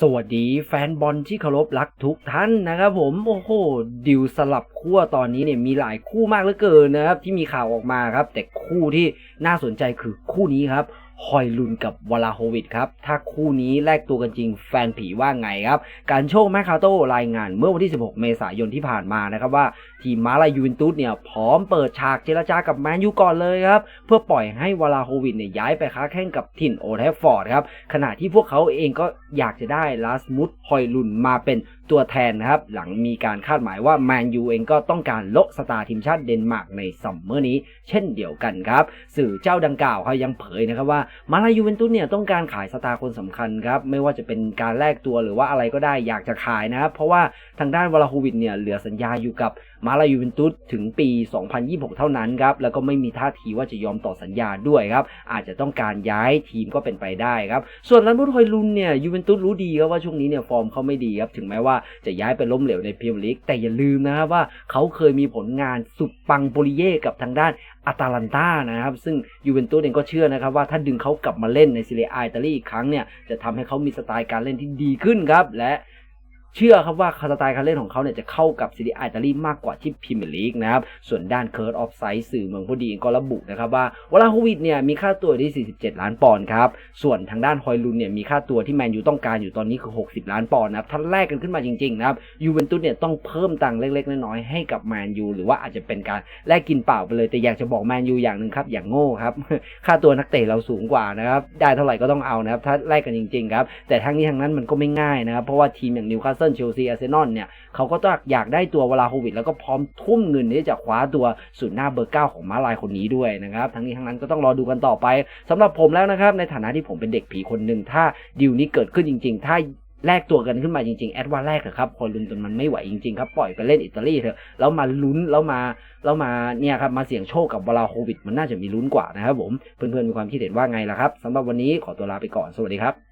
สวัสดีแฟนบอลที่เคารพรักทุกท่านนะครับผมโอ้โหดิวสลับคั่วตอนนี้เนี่ยมีหลายคู่มากเหลือเกินนะครับที่มีข่าวออกมาครับ แต่คู่ที่น่าสนใจคือคู่นี้ครับ ฮอยลุนกับวลาโฮวิดครับ ถ้าคู่นี้แลกตัวกันจริงแฟนผีว่าไงครับ การโชคแมคคาโตรายงานเมื่อวันที่ 16 เมษายนที่ผ่านมานะครับว่า ทีมมาลายูเวนตุสเนี่ยพร้อมเปิดฉากเจรจากับแมนยูก่อนเลยครับ เพื่อปล่อยให้วลาโฮวิดเนี่ยย้ายไปค้าแข่งกับถิ่นโอแทฟฟอร์ดครับ ขณะที่พวกเขาเองก็อยากจะได้ลาสมุดฮอยลุนมาเป็นตัวแทนนะครับ หลังมีการคาดหมายว่าแมนยูเองก็ต้องการโละสตาร์ทีมชาติเดนมาร์กในซัมเมอร์นี้ เช่นเดียวกันครับ สื่อเจ้าดังกล่าวเขายังเผยนะครับว่ามาลายูเวนตุสเนี่ยต้องการขายสตาร์คนสำคัญครับ ไม่ว่าจะเป็นการแลกตัวหรือว่าอะไรก็ได้อยากจะขายนะครับเพราะว่าทางด้านวลาโฮวิดเนี่ยเหลือสัญญาอยู่กับมาลายูเวนตุสถึงปี 2026 เท่านั้นครับ แล้วก็ไม่มีท่าทีว่าจะยอมต่อสัญญาด้วยครับ อาจจะต้องการย้ายทีมก็เป็นไปได้ครับ ส่วนลันบุตฮอยลุนเนี่ยยูเวนตุสรู้ดีครับว่าช่วงนี้เนี่ยฟอร์มเขาไม่ดีครับ ถึงแม้ว่าจะย้ายไปล้มเหลวในพรีเมียร์ลีก แต่อย่าลืมนะครับว่าเขาเคยมีผลงานสุดปังโปลิเย่กับทางด้านอาตาลันตานะครับ ซึ่งยูเวนตุสเองก็เชื่อนะครับว่าถ้าดึงเขากลับมาเล่นในซีเรียอาอิตาลีอีกครั้งเนี่ยจะทำให้เขามีสไตล์การเล่นที่ดีขึ้นครับและ เชื่อครับว่าสไตล์การเล่นของเขาเนี่ยจะเข้ากับซีรีส์อิตาลีมากกว่าที่พรีเมียร์ลีกนะครับ ส่วนด้านเคิร์ดออฟไซด์สื่อเมืองพอดีก็ระบุนะครับว่าวลาโฮวิดเนี่ยมีค่าตัวที่ 47 ล้านปอนด์ครับ ส่วนทางด้านฮอยลุนเนี่ยมีค่าตัวที่แมนยูต้องการอยู่ตอนนี้คือ 60 ล้านปอนด์นะครับถ้าแลกกันขึ้นมาจริงๆนะครับยูเวนตุสเนี่ยต้องเพิ่มตังค์เล็กๆ น้อยๆให้กับแมนยูหรือว่าอาจจะเป็นการแลกกินเปล่าไปเลย แต่อยากจะบอกแมนยูอย่างหนึ่งครับอย่างโง่ครับค่าตัวนักเตะเราสูงกว่านะครับได้เท่าไหร่ก็ต้องเอานะครับถ้าแลกกันจริงๆครับแต่ทั้งนี้ทั้งนั้นมันก็ไม่ง่ายนะครับเพราะว่าทีมอย่างนิวคาสเซิลเชลซีอาร์เซนอลเนี่ยเขาก็ต้องอยากได้ตัวเวลาโควิด แล้วก็พร้อมทุ่มเงินที่จะคว้าตัวศูนย์หน้าเบอร์เก้าของมาลายคนนี้ด้วยนะครับทั้งนี้ทั้งนั้นก็ต้องรอดูกันต่อไปสำหรับผมแล้วนะครับในฐานะที่ผมเป็นเด็กผีคนหนึ่งถ้าดีลนี้เกิดขึ้นจริง ๆ ถ้าแลกตัวกันขึ้นมาจริงๆ แอดว่าแลกเถอะครับพอลุนจนมันไม่ไหวจริงๆครับปล่อยไปเล่นอิตาลีเถอะแล้วมาลุ้นแล้วมาแล้วมาเนี่ยครับมาเสี่ยงโชคกับเวลาโควิด มันน่าจะมีลุ้นกว่านะครับผมเพื่อนๆมีความคิดเห็นว่าไงล่ะครับสำหรับวันนี้ขอตัวลาไปก่อนสวัสดีครับ